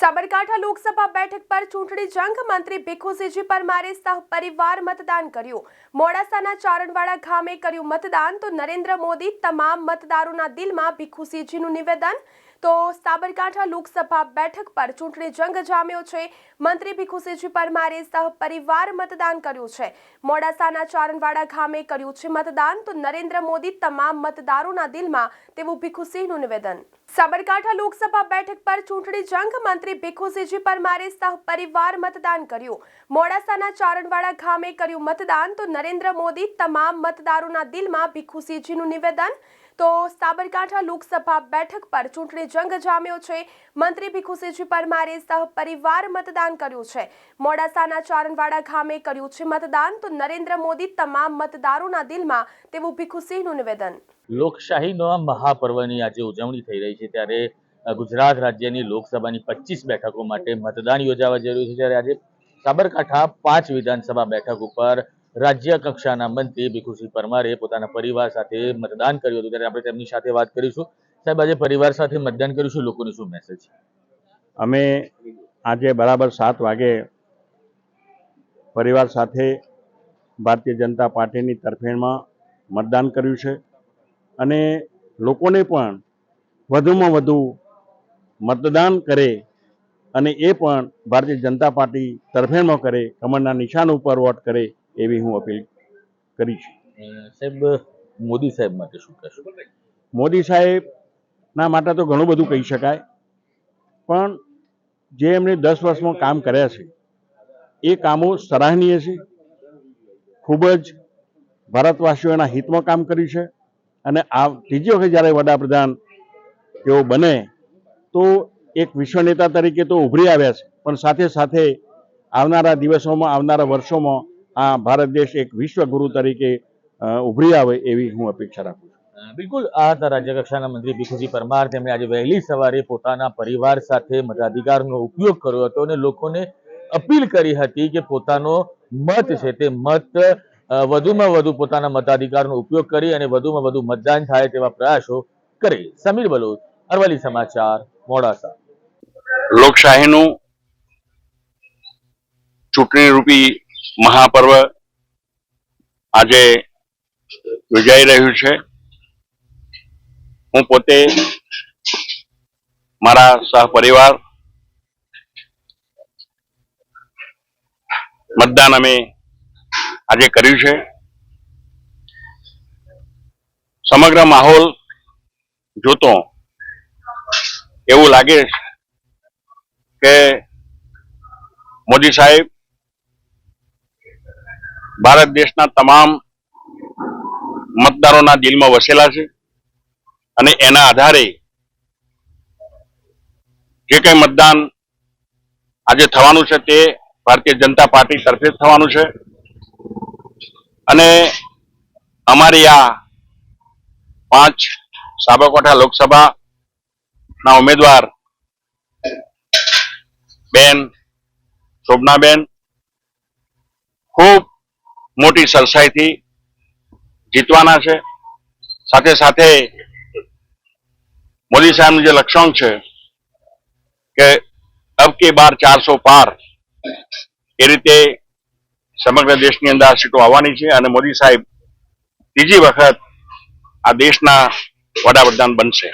સાબરકાંઠા લોકસભા બેઠક પર ચૂંટણી જંગ મંત્રી ભીખુસિંહજી પરમારે સહપરિવાર મતદાન કર્યું. મોડાસાના ચારણવાડા ગામે કર્યું મતદાન તો નરેન્દ્ર મોદી તમામ મતદારોના દિલમાં ભીખુસિંહજીનું નિવેદન તો સાબરકાંઠા લોકસભા બેઠક પર ચૂંટણી જંગ જામ્યો છે. મંત્રી ભીખુસિંહજી પરમારે સહપરિવાર મતદાન કર્યું છે. મોડાસાના ચારણવાડા ગામે કર્યું છે મતદાન. તો નરેન્દ્ર મોદી તમામ મતદારોના દિલમાં તેવું ભીખુસિંહનું નિવેદન. સાબરકાંઠા લોકસભા બેઠક પર ચૂંટણી જંગ મંત્રી ભીખુસિંહજી પરમારે સહપરિવાર મતદાન કર્યું. મોડાસાના ચારણવાડા ગામે કર્યું મતદાન. તો નરેન્દ્ર મોદી તમામ મતદારોના દિલમાં ભીખુસિંહજીનું નિવેદન. તો સાબરકાંઠા લોકસભા બેઠક પર ચૂંટણી જંગ જામ્યો છે. મંત્રી ભીખુસિંહજી પરમારે સહપરિવાર મતદાન કર્યું છે. મોડાસાના ચારણવાડા ગામે કર્યું છે મતદાન. તો નરેન્દ્ર મોદી તમામ મતદારોના દિલમાં તેવું ભીખુસિંહનું નિવેદન. લોકશાહીનો મહાપર્વની આજે ઉજવણી થઈ રહી છે ત્યારે ગુજરાત રાજ્યની લોકસભાની પચીસ બેઠકો માટે મતદાન યોજાવા જરૂરી છે. જ્યારે આજે સાબરકાંઠા પાંચ વિધાનસભા બેઠક ઉપર રાજ્ય કક્ષાના મંત્રી ભીખુસિંહ પરમારે પોતાના પરિવાર સાથે મતદાન કર્યું હતું. ત્યારે આપણે તેમની સાથે વાત કરીશું. સાહેબ, આજે પરિવાર સાથે મતદાન કરીશું. લોકોને શું મેસેજ અમે આજે બરાબર સાત વાગે પરિવાર સાથે ભારતીય જનતા પાર્ટીની તરફેણમાં મતદાન કર્યું છે. અને લોકોને પણ વધુમાં વધુ મતદાન કરે અને એ પણ ભારતીય જનતા પાર્ટી તરફેણમાં કરે. કમળના નિશાન ઉપર વોટ કરે. એવી હું અપીલ કરી છે સાહેબ મોદી સાહેબ માટે શું કહેશો? મોદી સાહેબના માટે તો ઘણું બધું કહી શકાય પણ જે એમણે દસ વર્ષમાં કામ કર્યા છે એ કામો સરાહનીય છે. ખૂબ જ ભારતવાસીઓના હિતમાં કામ કર્યું છે અને આ ત્રીજી વખત જ્યારે વડાપ્રધાન તેઓ બને તો એક વિશ્વ નેતા તરીકે તો ઉભરી આવ્યા છે પણ સાથે સાથે આવનારા દિવસોમાં આવનારા વર્ષોમાં આ ભારત દેશ એક વિશ્વગુરુ તરીકે ઉભરી આવે એવી હું અપેક્ષા રાખું છું. બિલકુલ આ રાજ્ય કક્ષાના મંત્રી ભીખુજી પરમાર. તેમણે આજે વહેલી સવારે પોતાના પરિવાર સાથે મતાધિકારનો ઉપયોગ કર્યો હતો અને લોકોને અપીલ કરી હતી કે પોતાનો મત છે તે મત વધુમાં વધુ પોતાના મતાધિકારનો ઉપયોગ કરી અને વધુમાં વધુ મતદાન થાય તેવા પ્રયાસો કરે. સમીર બલોચ અરવલ્લી સમાચાર મોડાસા. લોકશાહીનું ચૂંટણી રૂપી મહાપર્વ આજે યોજાઈ રહ્યું છે. હું પોતે મારા સહપરિવાર મતદાન અમે આજે કર્યું છે. સમગ્ર માહોલ જોતો એવું લાગે કે મોદી સાહેબ ભારત દેશના તમામ મતદારોના દિલમાં વસેલા છે અને એના આધારે જે કઈ મતદાન આજે થવાનું છે તે ભારતીય જનતા પાર્ટી તરફે થવાનું છે. અને અમારી આ પાંચ સાબરકાંઠા લોકસભાના ઉમેદવાર બેન, શોભનાબેન, ખૂબ મોટી સરસાઈથી જીતવાના છે. સાથે સાથે મોદી સાહેબનું જે લક્ષ્યાંક છે કે અબ કે બાર ચારસો પાર એ રીતે સમગ્ર દેશની અંદર આ સીટો આવવાની છે અને મોદી સાહેબ ત્રીજી વખત આ દેશના વડાપ્રધાન બનશે.